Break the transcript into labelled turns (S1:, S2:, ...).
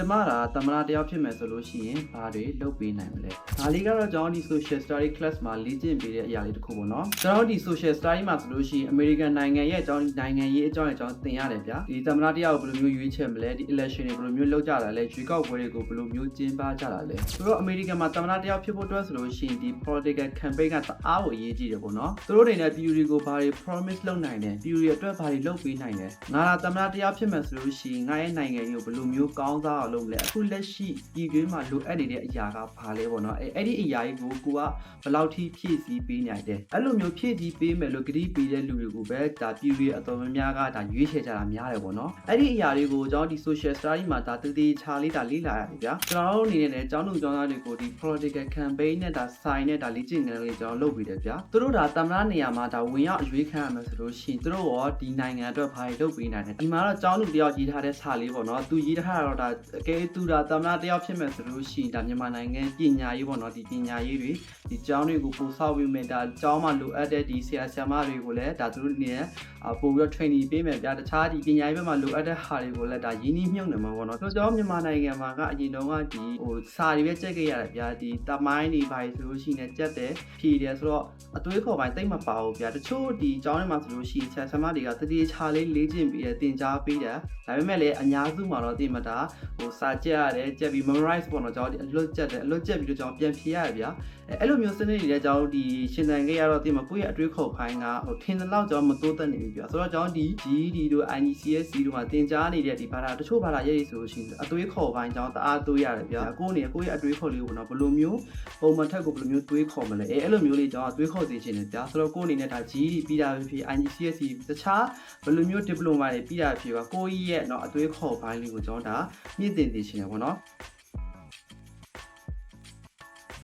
S1: ကျမကသမဏတယောက်ဖြစ်မယ်ဆိုလို့ရှိရင်ဘာတွေလုပ်ပေးနိုင်မလဲဒါလေးကတော့ကျွန်တော်ဒီ social study class မှာလေ့ကျင့်ပေးတဲ့အရာလေးတစ်ခုပေါ့နော်ကျွန်တော်ဒီ social study မှာဆိုလို့ရှိရင် American နိုင်ငံရဲ့အကြောင်းနိုင်ငံရေးအကြောင်းအကြောင်းသင်ရတယ်ဗျာဒီသမဏတယောက်ကိုဘယ်လိုမျိုးရွေးချယ်မလဲဒီ election တွေဘယ်လိုမျိုးလုပ်ကြတာလဲရွေးကောက်ပွဲတွေကိုဘယ်လိုမျိုးကျင်းပကြတာလဲဆိုတော့ American မှာသမဏတယောက်ဖြစ်ဖို့အတွက်ဆိုလို့ရှိရင်ဒီ political campaign ကတအားကိုအရေးကြီးတယ်ပေါ့နော်သူတို့တွေနဲ့ပြည်သူတွေကိုဘာတွေ promise လုပ်နိုင်တယ်ပြည်သူတွေအတွက်ဘာတွေလုပ်ပေးနိုင်တယ်ငါလာသမဏတယောက်ဖြစ်မယ်ဆိုလို့ရှိရင်ငါရဲ့နိုင်ငံကြီးကိုဘယ်လိုမျိုးကောင်းစားအောင်လုပ်မလဲအခုလက်ရှိပြည်တွင်းမှာလိုအပ်နေတဲ့အရာကဘာလဲပေါ့နော်အဲအဲ့ဒီအရာကြီးကိုကိုကဘယ်လောက်ထိဖြည့်ဆည်းပေးနိုင်တယ်အဲ့လိုမျိုးဖြည့်ဆည်းပေးမယ်လို့ဂရုပေးတဲ့လူတွေကိုပဲဒါပြည်သူတွေအတော်များများကဒါရွေးချယ်ကြတာများတယ်ပေါ့နော်အဲ့ဒီအရာတွေကိုကျွန်တော်ဒီ social study မှာဒါတည်တည်ချာလေးဒါလေ့လာရတယ်ဗျာကျွန်တော်တို့အနေနဲ့လည်းကျောင်းသူကျောင်းသားတွေကိုဒီ political campaign နဲ့ဒါ sign နဲ့ဒါလေ့ကျင့်ခန်းလေးကျွန်တော်လုပ်ပေးတယ်ဗျာသူတို့ဒါတမနာနေရာမှာဒါဝင်ရောက်အရွေးခံရမယ်ဆိုလို့ရှိရင်သူတို့ရောဒီနိုင်ငံအတွက်ဘာတွေလုပ်ပေးနိုင်တယ်ဒီမှာတော့ကျောင်းသူတယောက်ရေးထားတဲ့စာလေးပေါ့နော်သူရေးထားတာတော့ဒါအကဲသူဒါတမနာတယောက်ဖြစ်မယ်ဆိုလို့ရှိရင်ဒါမြန်မာနိုင်ငံပညာရေးပေါ့နော်ဒီပညာရေးတွေဒီကျောင်းတွေကိုပို့ဆောက်ပေးမယ်ဒါကျောင်းမှာလိုအပ်တဲ့ဒီဆရာဆရာမတွေကိုလည်းဒါသူတို့အနေနဲ့အပို့ပြီးတော့ training ပေးမယ်ဗျာတခြားဒီပညာရေးဘက်မှာလိုအပ်တဲ့ဟာတွေကိုလည်းဒါရင်းနှီးမြှုပ်နှံမှာပေါ့နော်ဆိုတော့ကျွန်တော်မြန်မာနိုင်ငံမှာကအရင်တုန်းကဒီဟိုစာတွေပဲကြက်ခဲ့ရတယ်ဗျာဒီတမိုင်းတွေဘာတွေဆိုလို့ရှိရင်ကြက်တယ်ဖြည်တယ်ဆိုတော့အသွေးခေါ်ပိုင်းတိတ်မပါဘူးဗျာတချို့ဒီကျောင်းထဲမှာဆိုလို့ရှိရင်ဆရာဆရာမတွေကတတိချာလေးလေ့ကျင့်ပြီးတယ်သင်ကြားပေးတယ်ဒါပေမဲ့လည်းအများစုမှာတော့တင်မတာဟိုစာကြက်ရတယ်ကြက်ပြီး memorize ပေါ့နော်ကျွန်တော်ဒီအလွတ်ကြက်တယ်အလွတ်ကြက်ပြီးတော့ကျွန်တော်ပြန်ဖြေရတယ်ဗျာအဲအဲ့လိုမျိုးစနစ်တွေလည်းကျွန်တော်ဒီရှင်သန်ခဲ့ရတော့တင်မကိုယ့်ရဲ့အတွေးခေါ်ပိုင်းကဟိုထင်တဲ့လောက်ကျွန်တော်မတိုးတက်နေပြီဗျာဆိုတော့ကျွန်တော်ဒီ GED တို့ ICSC တို့မှာသင်ကြားနေတဲ့ဒီဘာသာတချို့ဘာသာရေးဆိုလို့ရှိရင်အတွေးခေါ်ပိုင်းကျွန်တော်တအားတွေးရတယ်ဗျာကိုယ့်အနေနဲ့ကိုယ့်ရဲ့အတွေးခေါ်လေးကိုတော့ဘယ်လိုမျိုးပုံမှန်ထက်ကိုဘယ်လိုမျိုးတွေးခေါ်မလဲအဲအဲ့လိုမျိုးလေးကျွန်တော်တွေးခေါ်စေချင်တယ်ဗျာဆိုတော့ကိုယ့်အနေနဲ့ဒါ GED ပြီးတာပဲဖြစ် ICSC တခြားဘယ်လိုမျိုး diploma တွေပြီးတာဖြစ်ပါကိုယ့်ရဲ့เนาะအတွေးခေါ်ပိုင်းလေးကိုကျွန်တော်ဒါမြ င့်တင်စေချင်တယ်ပေါ့နော်